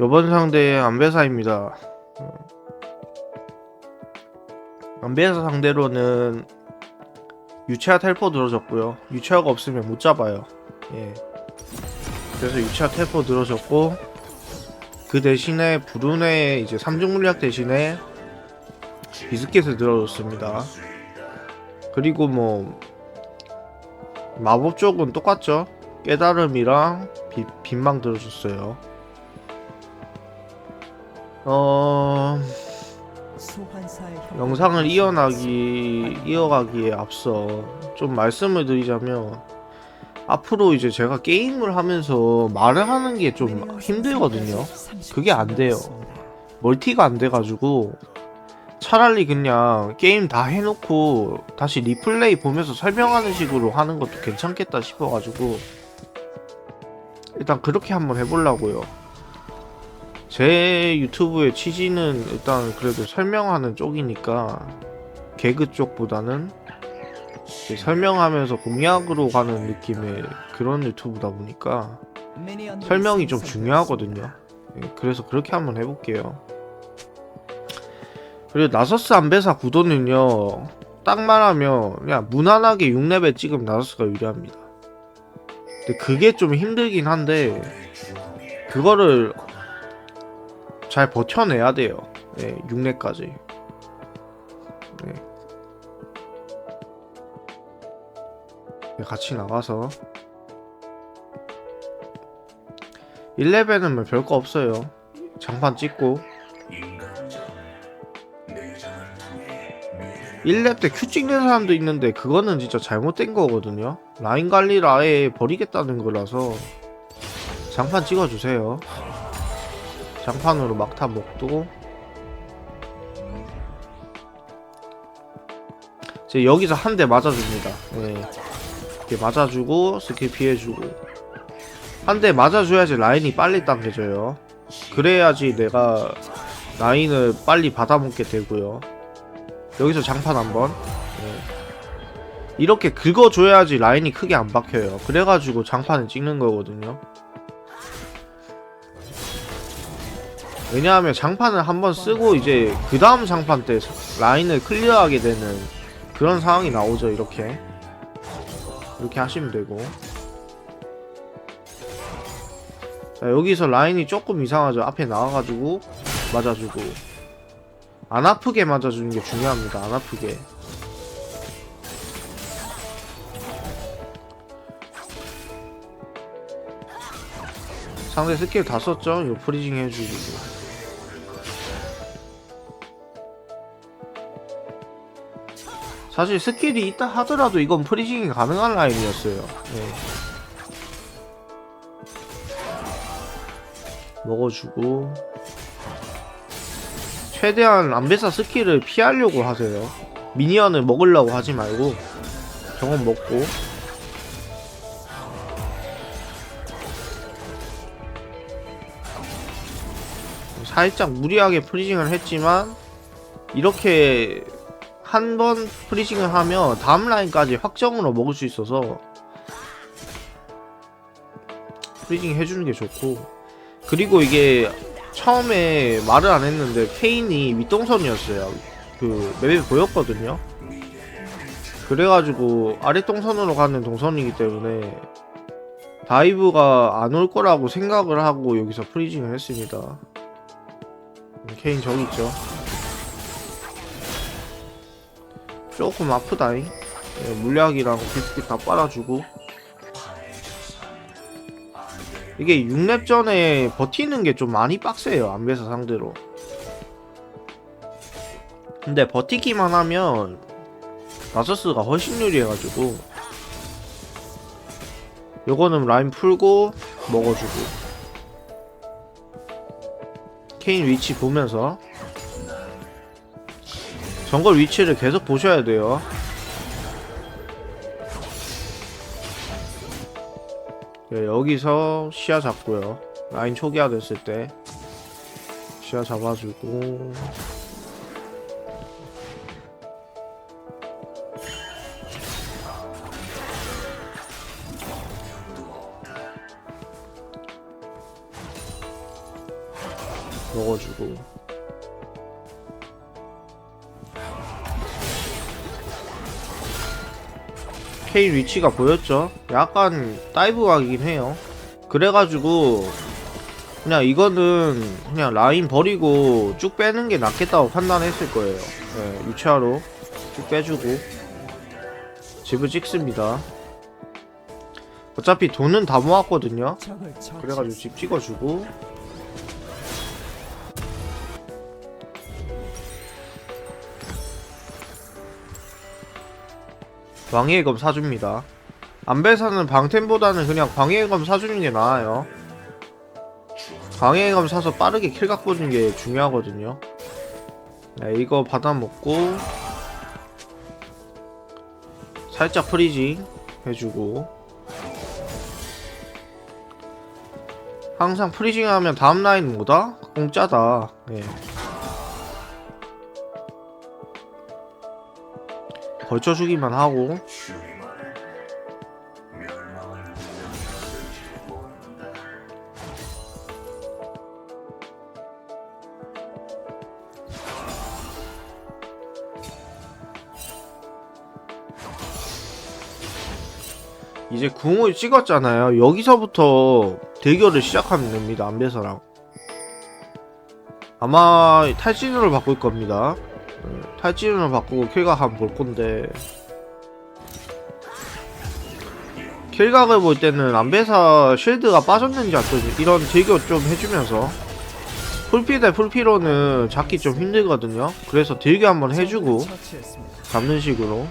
요번 상대 안배사입니다. 안배사 상대로는 유채화 텔포 들어졌고요. 유채화가 없으면 못 잡아요. 예. 그래서 유채화 텔포 들어졌고 그 대신에 브루네 이제 삼중 물약 대신에 비스킷을 들어줬습니다. 그리고 뭐 마법 쪽은 똑같죠. 깨달음이랑 비, 빈망 들어줬어요. 어 영상을 이어나기 이어가기에 앞서 좀 말씀을 드리자면 앞으로 이제 제가 게임을 하면서 말을 하는 게 좀 힘들거든요. 그게 안 돼요. 멀티가 안 돼가지고 차라리 그냥 게임 다 해놓고 다시 리플레이 보면서 설명하는 식으로 하는 것도 괜찮겠다 싶어가지고 일단 그렇게 한번 해보려고요. 제 유튜브의 취지는 일단 그래도 설명하는 쪽이니까 개그 쪽보다는 설명하면서 공약으로 가는 느낌의 그런 유튜브다 보니까 설명이 좀 중요하거든요. 예, 그래서 그렇게 한번 해볼게요. 그리고 나서스 안배사 구도는요, 딱 말하면 그냥 무난하게 6레벨 찍으면 나서스가 유리합니다. 근데 그게 좀 힘들긴 한데, 그거를 잘 버텨내야 돼요. 네, 6렙까지. 네. 네, 같이 나가서 1레벨은 뭐 별거 없어요. 장판 찍고 1렙 때 큐 찍는 사람도 있는데 그거는 진짜 잘못된 거거든요. 라인 관리를 아예 버리겠다는 거라서 장판 찍어주세요. 장판으로 막타 먹고 이제 여기서 한 대 맞아줍니다. 네. 이렇게 맞아주고 스킬 피해주고 한 대 맞아줘야지 라인이 빨리 당겨져요. 그래야지 내가 라인을 빨리 받아먹게 되고요. 여기서 장판 한번 네. 이렇게 긁어줘야지 라인이 크게 안 박혀요. 그래가지고 장판을 찍는 거거든요. 왜냐하면 장판을 한번 쓰고 이제 그 다음 장판 때 라인을 클리어하게 되는 그런 상황이 나오죠 이렇게. 이렇게 하시면 되고. 자 여기서 라인이 조금 이상하죠. 앞에 나와가지고 맞아주고. 안 아프게 맞아주는 게 중요합니다. 안 아프게 상대 스킬 다 썼죠 이거 프리징 해주고 사실 스킬이 있다 하더라도 이건 프리징이 가능한 라인이었어요. 네. 먹어주고 최대한 안배사 스킬을 피하려고 하세요. 미니언을 먹으려고 하지 말고 저건 먹고 살짝 무리하게 프리징을 했지만 이렇게 한 번 프리징을 하면 다음 라인까지 확정으로 먹을 수 있어서 프리징 해주는 게 좋고 그리고 이게 처음에 말을 안 했는데 케인이 윗동선이었어요. 그 맵에 보였거든요. 그래가지고 아랫동선으로 가는 동선이기 때문에 다이브가 안 올 거라고 생각을 하고 여기서 프리징을 했습니다 케인 저기 있죠. 조금 아프다잉? 예, 물약이랑 비스킷 다 빨아주고. 이게 6렙 전에 버티는 게 좀 많이 빡세요 안배사 상대로. 근데 버티기만 하면 나서스가 훨씬 유리해가지고. 요거는 라인 풀고 먹어주고 케인 위치 보면서 정글 위치를 계속 보셔야 돼요. 네, 여기서 시야 잡고요. 라인 초기화 됐을 때 시야 잡아주고 먹어주고. 케인 위치가 보였죠? 약간 다이브 각이긴 해요. 그래가지고 그냥 이거는 그냥 라인 버리고 쭉 빼는 게 낫겠다고 판단했을 거예요. 네, 유치하로 쭉 빼주고 집을 찍습니다. 어차피 돈은 다 모았거든요. 그래가지고 집 찍어주고 방해의 검 사줍니다 안배사는 방템보다는 그냥 방해의 검 사주는 게 나아요 방해의 검 사서 빠르게 킬각 보는 게 중요하거든요 네, 이거 받아먹고 살짝 프리징 해주고 항상 프리징 하면 다음 라인 뭐다? 공짜다 네. 걸쳐주기만 하고 이제 궁을 찍었잖아요. 여기서부터 대결을 시작하면 됩니다. 안배사랑. 아마 탈진으로 바꿀 겁니다. 네, 탈진으로 바꾸고 킬각 한번 볼 건데 킬각을 볼 때는 안배사 쉴드가 빠졌는지 안 빠졌는지 이런 대결 좀 해주면서 풀피 대 풀피로는 잡기 좀 힘들거든요. 그래서 딜교 한번 해주고 잡는 식으로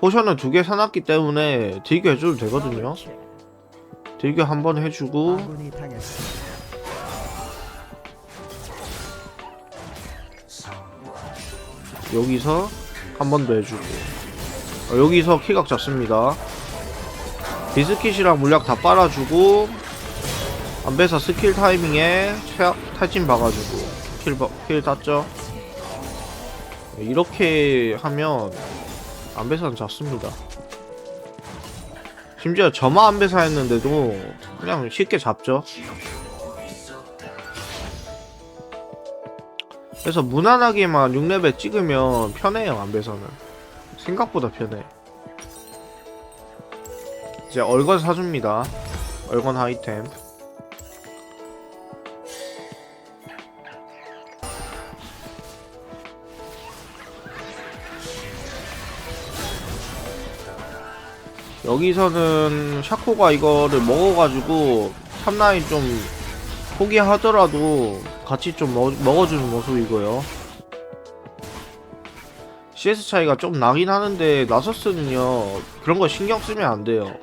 포션은 두개 사놨기 때문에 딜교 해줘도 되거든요. 딜교 한번 해주고 여기서 한 번 더 해주고 어, 여기서 킬각 잡습니다. 비스킷이랑 물약 다 빨아주고 안배사 스킬 타이밍에 최악 탈진 박아주고 킬, 바- 킬 땄죠. 이렇게 하면 안배사는 잡습니다. 심지어 저마 안배사 했는데도 그냥 쉽게 잡죠. 그래서 무난하게만 6레벨 찍으면 편해요 안배사는. 생각보다 편해. 이제 얼건 사줍니다. 얼건 아이템. 여기서는 샤코가 이거를 먹어가지고 탑라인 좀 포기하더라도 같이 좀 먹, 먹어주는 모습이고요. CS 차이가 좀 나긴 하는데 나서스는요 그런 거 신경 쓰면 안 돼요.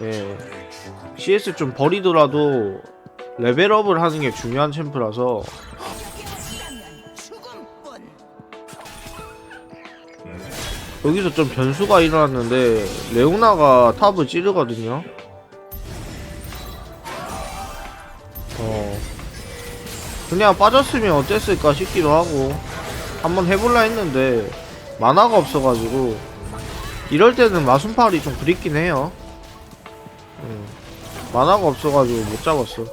예, CS 좀 버리더라도 레벨업을 하는 게 중요한 챔프라서 여기서 좀 변수가 일어났는데 레오나가 탑을 찌르거든요. 그냥 빠졌으면 어땠을까 싶기도 하고 한번 해볼라 했는데 만화가 없어가지고 이럴 때는 마순팔이 좀 그립긴 해요. 음, 만화가 없어가지고 못 잡았어.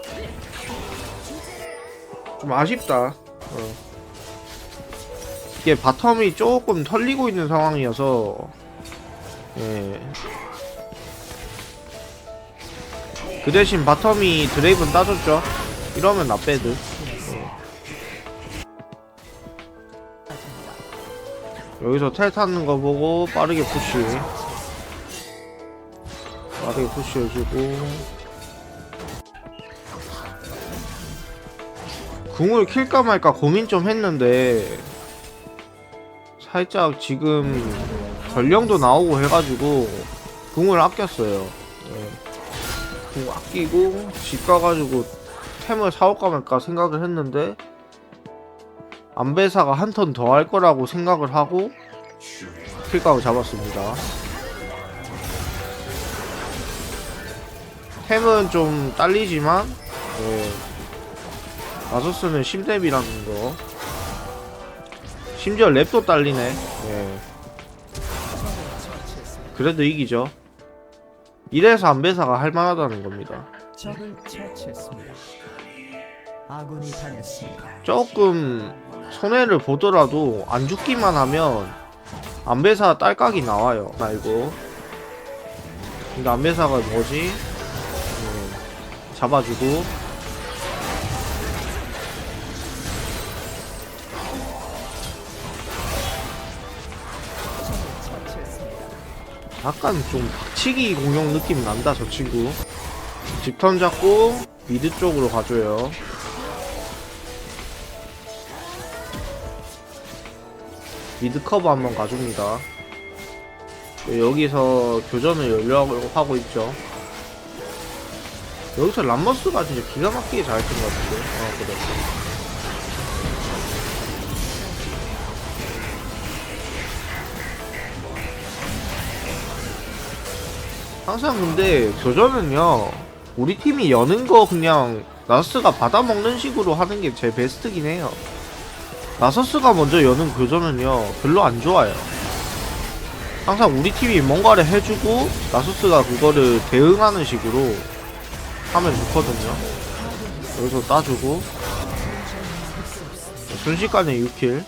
좀 아쉽다. 어. 이게 바텀이 조금 털리고 있는 상황이어서 예. 그 대신 바텀이 드레이븐 따줬죠? 이러면 나 빼드 여기서 텔 타는 거 보고 빠르게 푸시. 빠르게 푸시 해주고. 궁을 킬까 말까 고민 좀 했는데 살짝 지금 전령도 나오고 해가지고 궁을 아꼈어요. 네. 궁 아끼고 집 가가지고 템을 사올까 말까 생각을 했는데 안배사가 한 턴 더 할 거라고 생각을 하고 킬각을 잡았습니다. 템은 좀 딸리지만 네. 아서스는 심렙이라는 거 심지어 랩도 딸리네 네. 그래도 이기죠 이래서 안배사가 할만하다는 겁니다. 조금 손해를 보더라도 안 죽기만 하면 안배사 딸깍이 나와요. 말고 근데 안배사가 뭐지? 음, 잡아주고. 약간 좀 박치기 공격 느낌 난다 저 친구. 집턴 잡고 미드 쪽으로 가줘요 미드 커버 한번 가줍니다. 여기서 교전을 연료하고 하고 있죠. 여기서 람머스가 진짜 기가 막히게 잘했던 것 같은데. 어, 그래. 항상 근데 교전은요, 우리 팀이 여는 거 그냥 나스가 받아먹는 식으로 하는 게 제 베스트긴 해요. 나서스가 먼저 여는 교전은요 별로 안 좋아요. 항상 우리 팀이 뭔가를 해주고 나서스가 그거를 대응하는 식으로 하면 좋거든요. 여기서 따주고. 순식간에 6킬.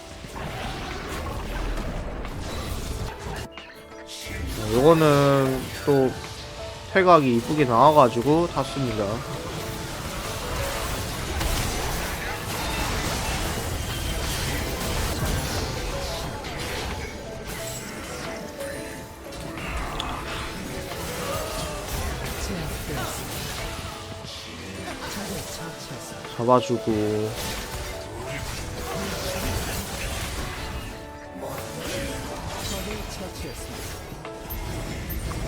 요거는 또 태각이 이쁘게 나와가지고 탔습니다 잡아주고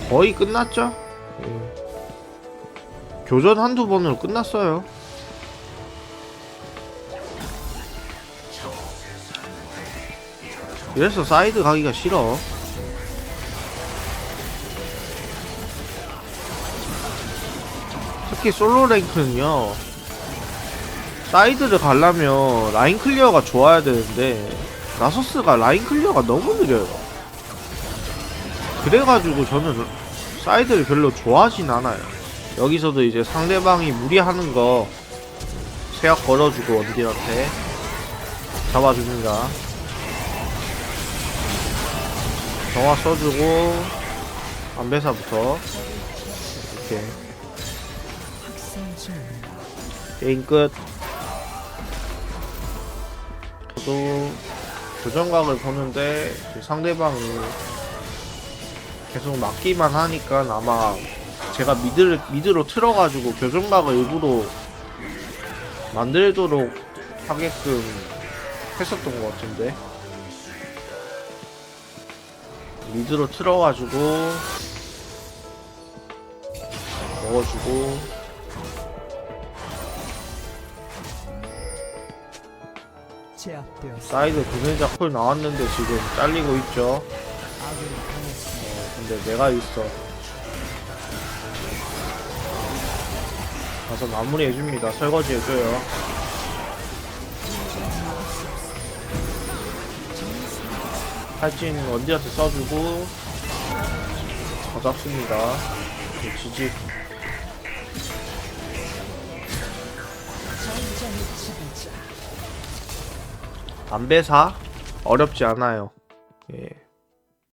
거의 끝났죠? 예. 교전 한두 번으로 끝났어요. 이래서 사이드 가기가 싫어. 특히 솔로 랭크는요. 사이드를 가려면 라인 클리어가 좋아야 되는데 나서스가 라인 클리어가 너무 느려요. 그래가지고 저는 사이드를 별로 좋아하진 않아요. 여기서도 이제 상대방이 무리하는 거 세약 걸어주고 원딜한테 잡아줍니다. 정화 써주고 안배사부터 이렇게 게임 끝. 저도 교정각을 보는데 그 상대방이 계속 맞기만 하니까 아마 제가 미드를 미드로 틀어가지고 교정각을 일부러 만들도록 하게끔 했었던 것 같은데. 미드로 틀어가지고 먹어주고 제압되었습니다. 사이드 구매자 콜 나왔는데 지금 잘리고 있죠. 어, 근데 내가 있어. 가서 마무리 해줍니다. 설거지 해줘요. 탈진 원디한테 써주고 더 잡습니다. 그 지지 안배사 어렵지 않아요. 예.